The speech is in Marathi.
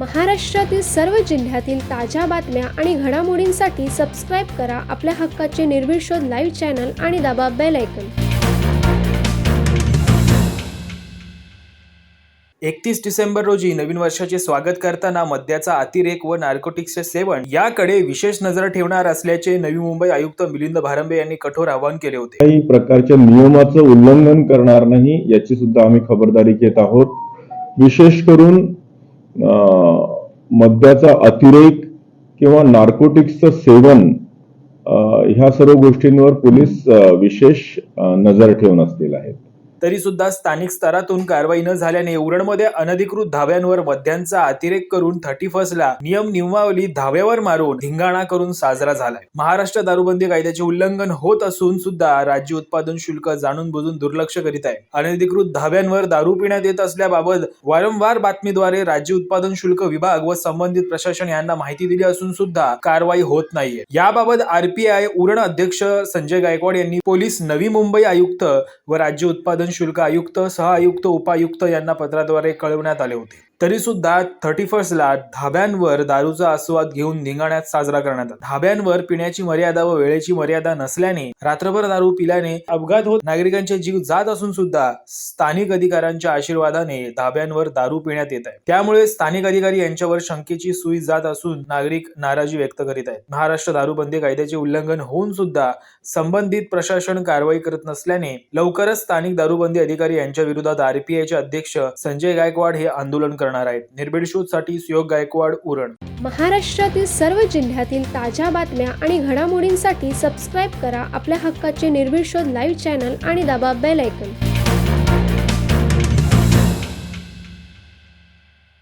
महाराष्ट्रातील सर्व जिल्ह्यातील ताज्या बातम्या आणि घडामोडींसाठी सबस्क्राईब करा आपल्या हक्काचे निर्भीड शोध लाईव्ह चॅनल आणि दाबा बेल ऐकन एकतीस डिसेंबर रोजी नवीन वर्षाचे स्वागत करताना मद्याचा अतिरेक व नार्कोटिक्सचे सेवन याकडे विशेष नजर ठेवणार असल्याचे नवी मुंबई आयुक्त मिलिंद भारंबे यांनी कठोर आवाहन केले होते. काही प्रकारच्या नियमाचं उल्लंघन करणार नाही याची सुद्धा आम्ही खबरदारी घेत आहोत. विशेष करून मद्याचा अतिरेक किंवा नार्कोटिक्सचं सेवन ह्या सर्व गोष्टींवर पोलीस विशेष नजर ठेवून असलेला आहेत. तरी सुद्धा स्थानिक स्तरातून कारवाई न झाल्याने उरणमध्ये अनधिकृत धाव्यांवर मद्यांचा अतिरेक करून थर्टी फर्स्टला नियम नियमावली धाव्यावर मारून धिंगाणा करून साजरा झालाय. महाराष्ट्र दारूबंदी कायद्याचे उल्लंघन होत असून सुद्धा राज्य उत्पादन शुल्क जाणून बुजून दुर्लक्ष करीत आहे. अनधिकृत धाव्यांवर दारू पिण्यात येत असल्याबाबत वारंवार बातमीद्वारे राज्य उत्पादन शुल्क विभाग व संबंधित प्रशासन यांना माहिती दिली असून सुद्धा कारवाई होत नाहीये. याबाबत आरपीआय उरण अध्यक्ष संजय गायकवाड यांनी पोलीस नवी मुंबई आयुक्त व राज्य उत्पादन शुल्क आयुक्त सहआयुक्त उपायुक्त यांना पत्राद्वारे कळविण्यात आले होते. तरी सुद्धा थर्टी फर्स्टला धाब्यांवर दारूचा आस्वाद घेऊन धिंगाण्यात साजरा करण्यात आला. धाब्यांवर पिण्याची मर्यादा व वेळेची मर्यादा नसल्याने रात्रभर दारू पिल्याने अपघात होत नागरिकांचे जीव जात असून सुद्धा स्थानिक अधिकाऱ्यांच्या आशीर्वादाने धाब्यांवर दारू पिण्यात येत आहे. त्यामुळे स्थानिक अधिकारी यांच्यावर शंकेची सुई जात असून नागरिक नाराजी व्यक्त करीत आहेत. महाराष्ट्र दारूबंदी कायद्याचे उल्लंघन होऊन सुद्धा संबंधित प्रशासन कारवाई करत नसल्याने लवकरच स्थानिक दारूबंदी अधिकारी यांच्या विरोधात आरपीआयचे अध्यक्ष संजय गायकवाड हे आंदोलन करणार आहेत. निर्भीड शोधसाठी सुयोग गायकवाड उरण. महाराष्ट्रातील सर्व जिल्ह्यातील ताज्या बातम्या आणि घडामोडींसाठी सबस्क्राईब करा आपल्या हक्काचे निर्भीड शोध लाईव्ह चॅनल आणि दाबा बेल ऐकन